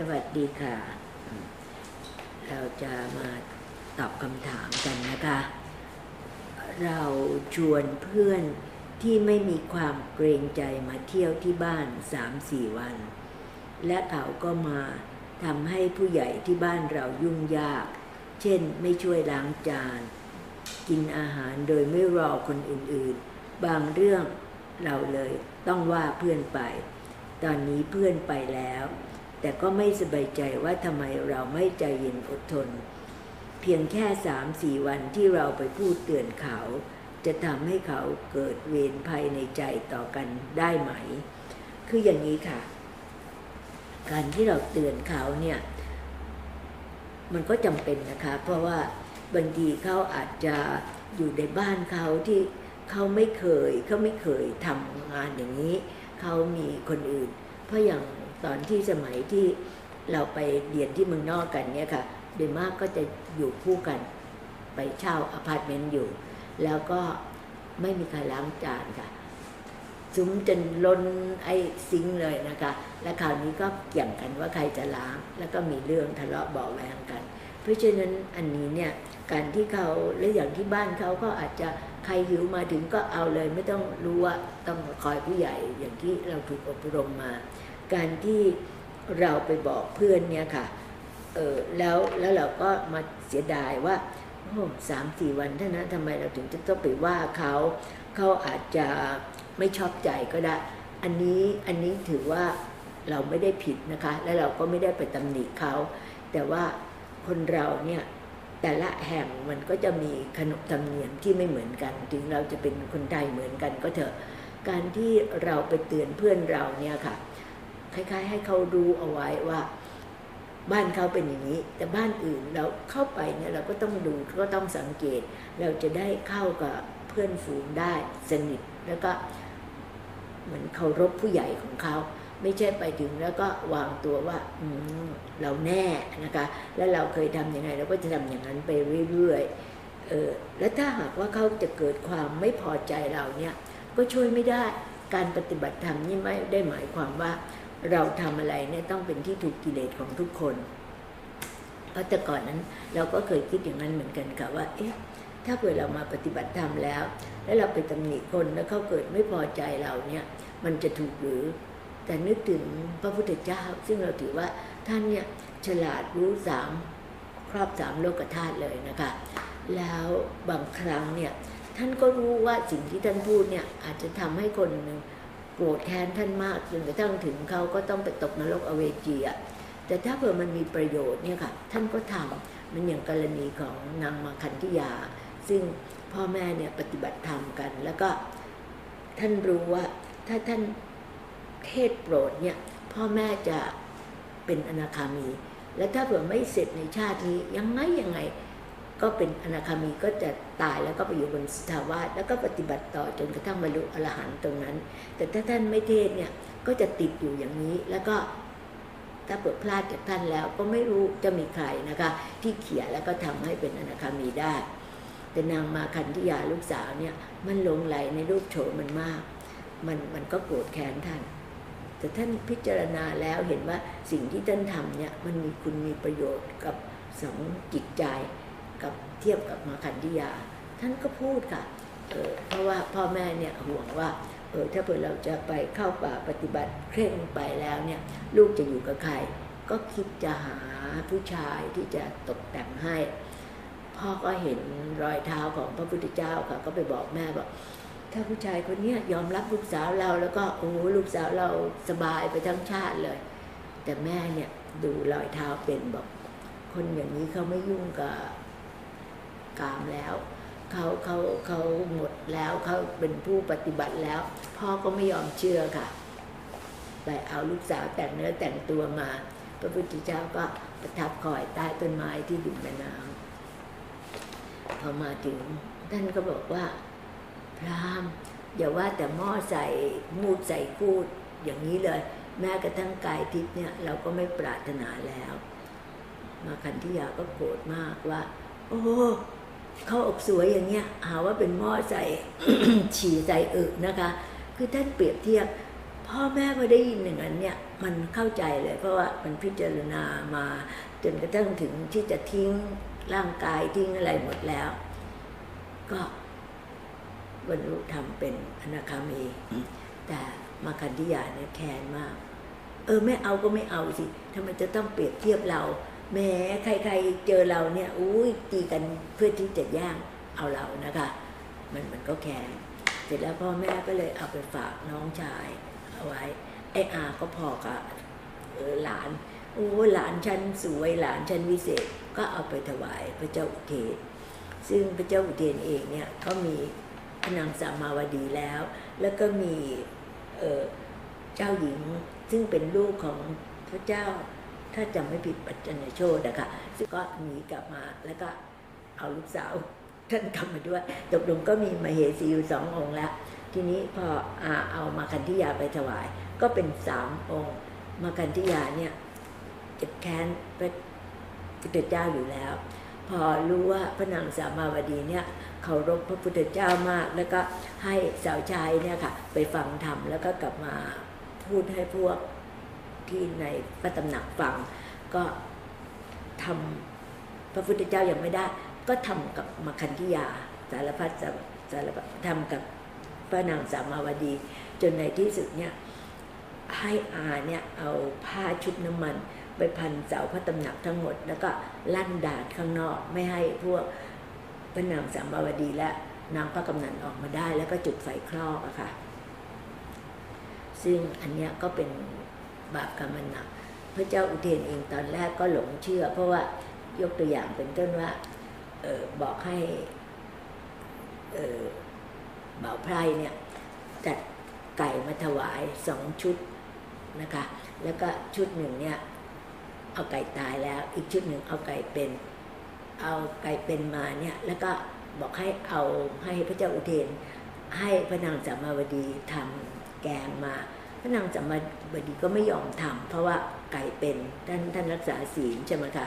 สวัสดีค่ะ เราจะมาตอบคำถามกันนะคะ เราชวนเพื่อนที่ไม่มีความเกรงใจมาเที่ยวที่บ้านสามสี่วัน และเขาก็มาทำให้ผู้ใหญ่ที่บ้านเรายุ่งยาก เช่นไม่ช่วยล้างจาน กินอาหารโดยไม่รอคนอื่นๆ บางเรื่องเราเลยต้องว่าเพื่อนไป ตอนนี้เพื่อนไปแล้ว แต่ก็ไม่สบายใจว่าทำไมเราไม่ใจเย็นอดทน เพียงแค่สามสี่วันที่เราไปพูดเตือนเขา จะทำให้เขาเกิดเวรภัยในใจต่อกันได้ไหม คืออย่างนี้ค่ะ การที่เราเตือนเขาเนี่ย มันก็จำเป็นนะคะ เพราะว่าบางทีเขาอาจจะอยู่ในบ้านเขาที่เขาไม่เคยเขาไม่เคยทำงานอย่างนี้ เขามีคนอื่น เพราะอย่าง ตอนที่สมัยที่เราไปเรียนที่เมืองนอกกันเนี่ยค่ะโดยมากก็จะอยู่คู่กัน ไปเช่าอพาร์ตเมนต์อยู่ แล้วก็ไม่มีใครล้างจานค่ะซุ้มจนล้นไอ้ซิงเลยนะคะ และคราวนี้ก็เกี่ยงกันว่าใครจะล้าง แล้วก็มีเรื่องทะเลาะเบาะแวงกัน เพราะฉะนั้นอันนี้เนี่ยการที่เขาและอย่างที่บ้านเขาก็อาจจะใครหิวมาถึงก็เอาเลย ไม่ต้องรู้ว่าต้องคอยผู้ใหญ่อย่างที่เราถูกอบรมมา การที่เราไปบอกเพื่อนเนี่ยค่ะเออแล้วแล้วเราก็มาเสียดายว่าโอ้สามสี่วันเท่านั้นทำไมเราถึงจะต้องไปว่าเขาเขาอาจจะไม่ชอบใจก็ได้ อันนี้อันนี้ถือว่าเราไม่ได้ผิดนะคะ และเราก็ไม่ได้ไปตำหนิเขา แต่ว่าคนเราเนี่ยแต่ละแห่งมันก็จะมีขนบธรรมเนียมที่ไม่เหมือนกัน ถึงเราจะเป็นคนไทยเหมือนกันก็เถอะ การที่เราไปเตือนเพื่อนเราเนี่ยค่ะ คล้าย ๆ ให้เขารู้เอาไว้ว่า บ้านเขาเป็นอย่างนี้ แต่บ้านอื่นเราเข้าไปเนี่ยเราก็ต้องดูก็ต้องสังเกต เราจะได้เข้ากับเพื่อนฝูงได้สนิทแล้วก็เหมือนเคารพผู้ใหญ่ของเขา ไม่ใช่ไปถึงแล้วก็วางตัวว่าอืมเราแน่นะคะ แล้วเราเคยทำยังไงเราก็จะทำอย่างนั้นไปเรื่อยๆเออแล้วถ้าหากว่าเขาจะเกิดความไม่พอใจเราเนี่ยก็ช่วยไม่ได้การปฏิบัติธรรมนี่ไม่ได้หมายความว่า เราทำอะไรเนี่ยต้องเป็นที่ถูกกิเลสของทุกคนเพราะแต่ก่อนนั้นเราก็เคยคิดอย่างนั้นเหมือนกันค่ะว่าเอ๊ะถ้าเกิดเรามาปฏิบัติธรรมแล้ว แล้วเราไปตำหนิคนแล้วเขาเกิดไม่พอใจเราเนี่ยมันจะถูกหรือ แต่นึกถึงพระพุทธเจ้า ซึ่งเราถือว่าท่านเนี่ยฉลาดรู้สามครอบสามโลกธาตุเลยนะคะ แล้วบางครั้งเนี่ยท่านก็รู้ว่าสิ่งที่ท่านพูดเนี่ยอาจจะทำให้คนหนึ่ง โกรธแค้นท่านมากจนกระทั่งถึงเขาก็ต้องไปตกนรกอเวจีอะแต่ถ้าเผื่อมันมีประโยชน์เนี่ยค่ะท่านก็ทำมันอย่างกรณีของนางมาคันธิยา ซึ่งพ่อแม่เนี่ยปฏิบัติธรรมกัน แล้วก็ท่านรู้ว่าถ้าท่านเทศโปรดเนี่ยพ่อแม่จะเป็นอนาคามี และถ้าเผื่อไม่เสร็จในชาตินี้ยังไงยังไง ก็เป็นอนาคามีก็จะตายแล้วก็ไปอยู่บนสถาวาสแล้วก็ปฏิบัติต่อจนกระทั่งบรรลุอรหันต์ตรงนั้น แต่ถ้าท่านไม่เทศเนี่ยก็จะติดอยู่อย่างนี้แล้วก็ถ้าเปิดพลาดจากท่านแล้วก็ไม่รู้จะมีใครนะคะ ที่เขียนแล้วก็ทำให้เป็นอนาคามีได้ แต่นางมาคันธิยาลูกสาวเนี่ยมันหลงไหลในรูปโฉมมันมาก มันมันก็โกรธแค้นท่าน แต่ท่านพิจารณาแล้วเห็นว่าสิ่งที่ท่านทำเนี่ยมันมีคุณมีประโยชน์กับสองจิตใจ กับเทียบกับมาคันธิยา ท่านก็พูดค่ะเออเพราะว่าพ่อแม่เนี่ยห่วงว่าเออถ้าเผื่อเราจะไปเข้าป่าปฏิบัติเคร่งไปแล้วเนี่ยลูกจะอยู่กับใคร ก็คิดจะหาผู้ชายที่จะตกแต่งให้ พ่อก็เห็นรอยเท้าของพระพุทธเจ้าค่ะก็ไปบอกแม่บอกถ้าผู้ชายคนนี้ยยอมรับลูกสาวเราแล้วก็โอ้ลูกสาวเราสบายไปทั้งชาติเลย แต่แม่เนี่ยดูรอยเท้าเป็นบอก คนอย่างนี้เขาไม่ยุ่งกับ กามแล้วเขาเขาเขาหมดแล้วเขาเป็นผู้ปฏิบัติแล้ว พ่อก็ไม่ยอมเชื่อค่ะไปเอาลูกสาวแต่งเนื้อแต่งตัวมา พระพุทธเจ้าก็ประทับคอยใต้ต้นไม้ที่ดินแม่น้ำพอมาถึงท่านก็บอกว่า พรามอย่าว่าแต่หม้อใส่มูดใส่คูดอย่างนี้เลย แม้กระทั่งกายทิพย์เนี่ยเราก็ไม่ปรารถนาแล้ว มาคันธิยาก็โกรธมากว่า โอ้ ขาอกสวยอย่างเงี้ยหาว่าเป็นหม้อใส่ฉี่ใส่อึนะคะ คือท่านเปรียบเทียบพ่อแม่พอได้ยินอย่างนั้นเนี่ยมันเข้าใจเลยเพราะว่ามันพิจารณามาจนกระทั่งถึงที่จะทิ้งร่างกายทิ้งอะไรหมดแล้ว ก็บรรลุธรรมเป็นอนาคามี แต่มาคันธิยาเนี่ยแค้นมาก เออไม่เอาก็ไม่เอาสิทำไมจะต้องเปรียบเทียบเรา แม้ใครๆเจอเราเนี่ยอุ้ยตีกันเพื่อที่จะย่างเอาเรานะคะ มันมันก็แค้นเสร็จแล้วพ่อแม่ก็เลยเอาไปฝากน้องชายเอาไว้ไอ้อาก็พอกับเออหลานโอ้หลานฉันสวยหลานฉันวิเศษก็เอาไปถวายพระเจ้าอุเทนซึ่งพระเจ้าอุเทนเองเนี่ยก็มีพนางสามาวดีแล้ว แล้วก็มีเจ้าหญิงซึ่งเป็นลูกของพระเจ้า ถ้าจำไม่ผิดปัจจนโชดนะคะซึ่งก็หนีกลับมาแล้วก็เอาลูกสาวท่านกลับมาด้วยตกลงก็มีมาเหสีอยู่สององค์แล้ว ทีนี้พอเอามาคันธิยาไปถวาย ก็เป็นสามองค์ มาคันธิยาเนี่ยเจ็บแค้นพระพุทธเจ้าอยู่แล้ว พอรู้ว่าพระนางสามาวดีเนี่ยเคารพพระพุทธเจ้ามาก แล้วก็ให้สาวชายเนี่ยค่ะ ไปฟังธรรมแล้วก็กลับมาพูดให้พวก ที่ในพระตำหนักฟังก็ทำพระพุทธเจ้ายังไม่ได้ ก็ทำกับมคันธิยาสารพัดสารสารพัดทำกับพระนางสามาวดี จนในที่สุดเนี่ยให้อาเนี่ยเอาผ้าชุดน้ำมัน ไปพันเสาพระตำหนักทั้งหมด แล้วก็ลั่นดาดข้างนอกไม่ให้พวกพระนางสามาวดีและนางพระกำนันออกมาได้ แล้วก็จุดไฟคลอกอะค่ะ ซึ่งอันเนี้ยก็เป็น บาปกรรมอันหนัก พระเจ้าอุเทนเองตอนแรกก็หลงเชื่อ เพราะว่ายกตัวอย่างเป็นต้นว่าออบอกให้เออบ่าวไพรเนี่ยจัดไก่มาถวายสองชุดนะคะ แล้วก็ชุดหนึ่งเนี่ยเอาไก่ตายแล้ว อีกชุดหนึ่งเอาไก่เป็น เอาไก่เป็นมาเนี่ยแล้วก็บอกให้เอาให้พระเจ้าอุเทนให้พระนางสามาวดีทำแกงมา ระนางสามาวดีก็ไม่ยอมทำเพราะว่าไก่เป็นท่านท่านรักษาศีลใช่ไหมคะ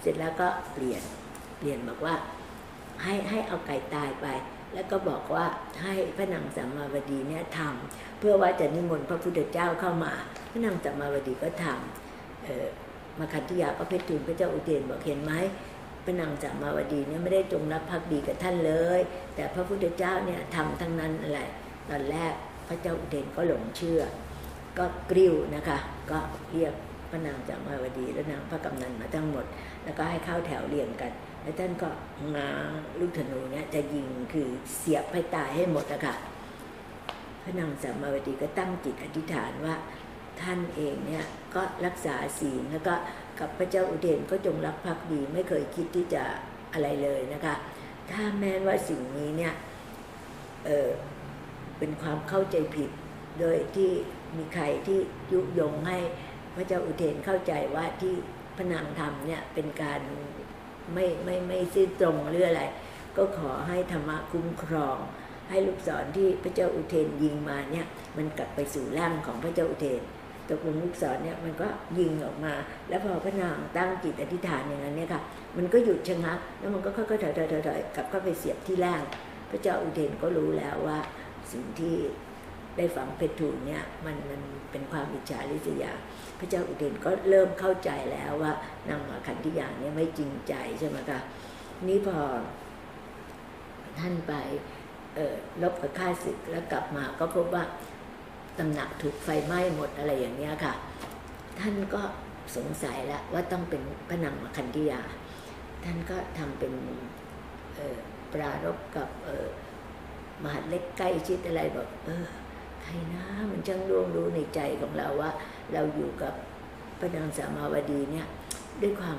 เสร็จแล้วก็เปลี่ยนเปลี่ยนบอกว่าให้ให้เอาไก่ตายไป แล้วก็บอกว่าให้พระนางสามมาวดีเนี่ยทำเพื่อว่าจะนิมนต์พระพุทธเจ้าเข้ามา พระนางสามมาวดีก็ทำมาคันธิยาก็เพชรทูลพระเจ้าอุเทนบอกเห็นไหมพระนางสามาวดีเนี่ยไม่ได้จงรับภักดีกับท่านเลย แต่พระพุทธเจ้าเนี่ยทำทั้งนั้นอะไรตอนแรกพระเจ้าอุเทนก็หลงเชื่อ ก็กริ้วนะคะ ก็เรียกพระนางสามาวดีและนางพระกำนันมาทั้งหมด แล้วก็ให้เข้าแถวเรียงกัน แล้วท่านก็ง้างลูกธนูเนี่ยจะยิงคือเสียบให้ตายให้หมดนะคะพระนางสามาวดีก็ตั้งจิตอธิษฐานว่าท่านเองเนี่ยก็รักษาศีลแล้วก็กับพระเจ้าอุเทนก็จงรักภักดีไม่เคยคิดที่จะอะไรเลยนะคะ ถ้าแม้ว่าสิ่งนี้เนี่ยเออเป็นความเข้าใจผิดโดยที่ มีใครที่ยุยงให้พระเจ้าอุเทนเข้าใจว่าที่พระนางทำเนี่ยเป็นการไม่ไม่ไม่ซื่อตรงหรืออะไร ก็ขอให้ธรรมะคุ้มครอง ให้ลูกศรที่พระเจ้าอุเทนยิงมาเนี่ยมันกลับไปสู่ร่างของพระเจ้าอุเทนตกลงลูกศรเนี่ยมันก็ยิงออกมา แล้วพอพระนางตั้งจิตอธิษฐานอย่างนั้นเนี่ยค่ะ มันก็หยุดชะงักแล้วมันก็ค่อยๆถอยๆถอยๆกลับเข้าไปเสียบที่ร่าง พระเจ้าอุเทนก็รู้แล้วว่าสิ่งที่ ได้ฝังเพชรทูลเนี่ยมันมันเป็นความอิจฉาริษยา พระเจ้าอุเทนก็เริ่มเข้าใจแล้วว่านางมาคันธิยาเนี่ยไม่จริงใจใช่ไหมคะนี่พอท่านไปลบกับข้าศึกแล้วกลับมาก็พบว่าตำหนักถูกไฟไหม้หมดอะไรอย่างเนี้ยค่ะ ท่านก็สงสัยแล้วว่าต้องเป็นพระนางมาคันธิยา ท่านก็ทำเป็นปรารบกับมหาเล็กใกล้ชิดอะไรบอกเออ ใครนะมันช่างร่วงรู้ในใจของเราว่า เราอยู่กับพระนางสามาวดีเนี่ยด้วยความ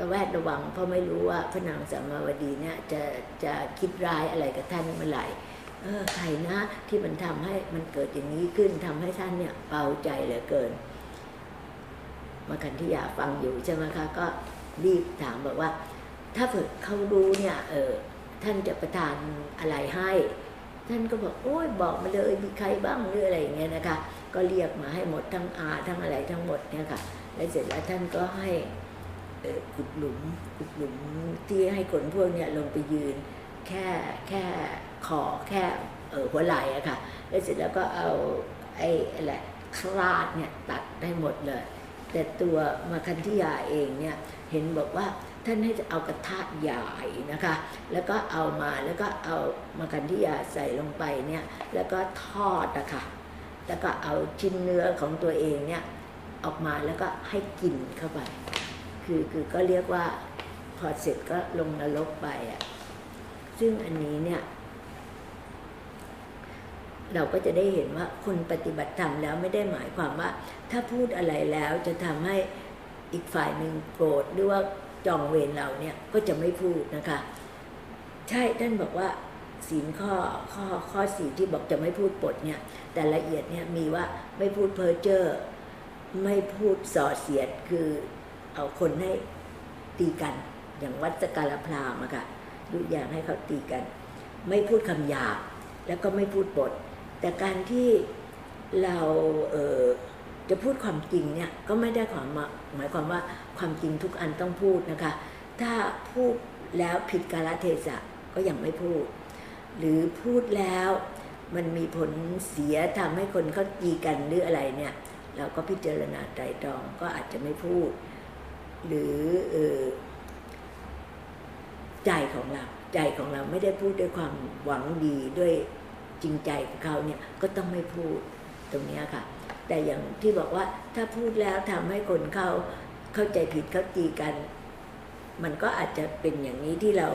ระแวดระวัง เพราะไม่รู้ว่าพระนางสามาวดีเนี่ยจะจะคิดร้ายอะไรกับท่านเมื่อไหร่เออใครนะที่มันทำให้มันเกิดอย่างนี้ขึ้นทำให้ท่านเนี่ยเบาใจเหลือเกินมาคันที่อยากฟังอยู่ใช่ไหมคะก็รีบถามบอกว่า ถ้าเกิดเขารู้เนี่ยเออท่านจะประทานอะไรให้ ท่านก็บอกโอ้ยบอกมาเลยมีใครบ้างหรืออะไรอย่างเงี้ยนะคะ ก็เรียกมาให้หมดทั้งอาทั้งอะไรทั้งหมดเนี่ยค่ะแล้วเสร็จแล้วท่านก็ให้ขุดหลุมขุดหลุมที่ให้คนพวกเนี่ยลงไปยืน แค่แค่คอแค่หัวไหล่อะค่ะแล้วเสร็จแล้วก็เอาไอ้แหละคลาดเนี่ยตัดได้หมดเลย แต่ตัวมาคันธิยาเองเนี่ยเห็นบอกว่าท่านให้เอากระทะใหญ่นะคะ แล้วก็เอามาแล้วก็เอามาคันธิยาใส่ลงไปเนี่ยแล้วก็ทอดนะคะแล้วก็เอาชิ้นเนื้อของตัวเองเนี่ยออกมาแล้วก็ให้กินเข้าไป คือคือก็เรียกว่าพอเสร็จก็ลงนรกไปอะซึ่งอันนี้เนี่ย เราก็จะได้เห็นว่าคนปฏิบัติธรรมแล้วไม่ได้หมายความว่า ถ้าพูดอะไรแล้วจะทำให้อีกฝ่ายหนึ่งโกรธหรือว่าจองเวรเราเนี่ยก็จะไม่พูดนะคะ ใช่ท่านบอกว่าศีลข้อข้อข้อสี่ที่บอกจะไม่พูดปดเนี่ย แต่ละเอียดเนี่ยมีว่าไม่พูดเพ้อเจ้อไม่พูดส่อเสียดคือเอาคนให้ตีกันอย่างวัดสกาลพรามอะค่ะดูอย่างให้เขาตีกัน ไม่พูดคำหยาบแล้วก็ไม่พูดปด แต่การที่เราเจะพูดความจริงเนี่ยก็ไม่ได้ความหมายความว่าความจริงทุกอันต้องพูดนะคะ ถ้าพูดแล้วผิดกาลเทศะก็ยังไม่พูด หรือพูดแล้วมันมีผลเสียทำให้คนเขาตีกันหรืออะไรเนี่ยเราก็พิจารณาไตรตรองก็อาจจะไม่พูด หรือออใจของเรา ใจของเราไม่ได้พูดด้วยความหวังดีด้วย จริงใจของเขาเนี่ยก็ต้องไม่พูดตรงนี้ค่ะ แต่อย่างที่บอกว่าถ้าพูดแล้วทำให้คนเขาเข้าใจผิดเขาตีกัน มันก็อาจจะเป็นอย่างนี้ที่เรา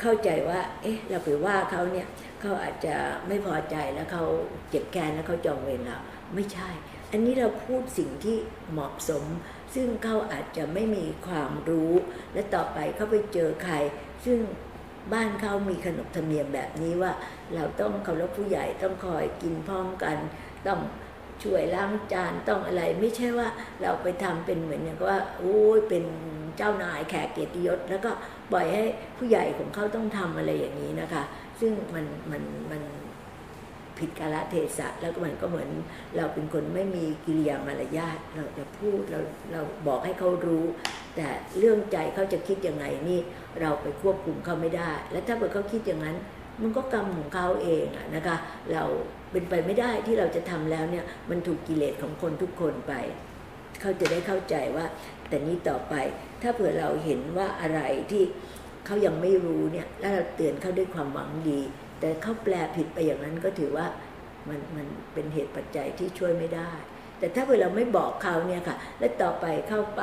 เข้าใจว่า เอ๊ะ เราไปว่าเขาเนี่ยเขาอาจจะไม่พอใจแล้วเขาเจ็บแค้นแล้วเขาจองเวรเราไม่ใช่ อันนี้เราพูดสิ่งที่เหมาะสม ซึ่งเขาอาจจะไม่มีความรู้ และต่อไปเขาไปเจอใคร ซึ่ง บ้านเขามีขนบธรรมเนียมแบบนี้ว่า เราต้องเคารพผู้ใหญ่ต้องคอยกินพร้อมกัน ต้องช่วยล้างจานต้องอะไร ไม่ใช่ว่าเราไปทำเป็นเหมือนอย่างกับว่าโอ้ยเป็นเจ้านายแขกเกียรติยศ แล้วก็ปล่อยให้ผู้ใหญ่ของเขาต้องทำอะไรอย่างนี้นะคะ ซึ่งมันมันมันผิดกาลเทศะแล้วก็มันก็เหมือนเราเป็นคนไม่มีกิริยามารยาทเราจะพูดเราเราบอกให้เขารู้ แต่เรื่องใจเขาจะคิดยังไงนี่เราไปควบคุมเขาไม่ได้ แล้วถ้าเกิดเขาคิดอย่างนั้น มันก็กรรมของเขาเองอะนะคะ เราเป็นไปไม่ได้ที่เราจะทำแล้วเนี่ยมันถูกกิเลสของคนทุกคนไป เขาจะได้เข้าใจว่า แต่นี้ต่อไปถ้าเผื่อเราเห็นว่าอะไรที่เขายังไม่รู้เนี่ยแล้วเราเตือนเขาด้วยความหวังดี แต่เขาแปลผิดไปอย่างนั้นก็ถือว่ามันมันเป็นเหตุปัจจัยที่ช่วยไม่ได้ แต่ถ้าเผื่อเราไม่บอกเขาเนี่ยค่ะ แล้วต่อไปเข้าไป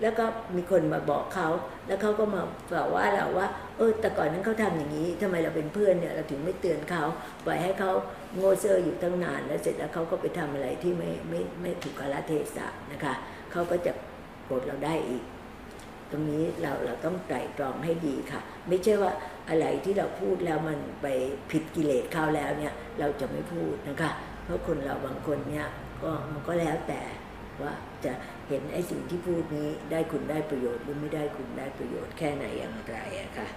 แล้วก็มีคนมาบอกเขา แล้วเขาก็มาบอกว่าเราว่า เออแต่ก่อนนั้นเขาทำอย่างนี้ทำไมเราเป็นเพื่อนเนี่ยเราถึงไม่เตือนเขาปล่อยให้เขาโง่เซ่ออยู่ตั้งนาน แล้วเสร็จแล้วเขาก็ไปทำอะไรที่ไม่ไม่ไม่ถูกกาลเทศะนะคะเขาก็จะโกรธเราได้อีก ตรงนี้เราเราต้องไตร่ตรองให้ดีค่ะ ไม่ใช่ว่าอะไรที่เราพูดแล้วมันไปผิดกิเลสเขาแล้วเนี่ย เราจะไม่พูดนะคะ เพราะคนเราบางคนเนี่ย ก็มันก็แล้วแต่ว่าจะเห็นไอ้สิ่งที่พูดนี้ได้คุณได้ประโยชน์หรือไม่ได้คุณได้ประโยชน์แค่ไหนอย่างไรอะค่ะ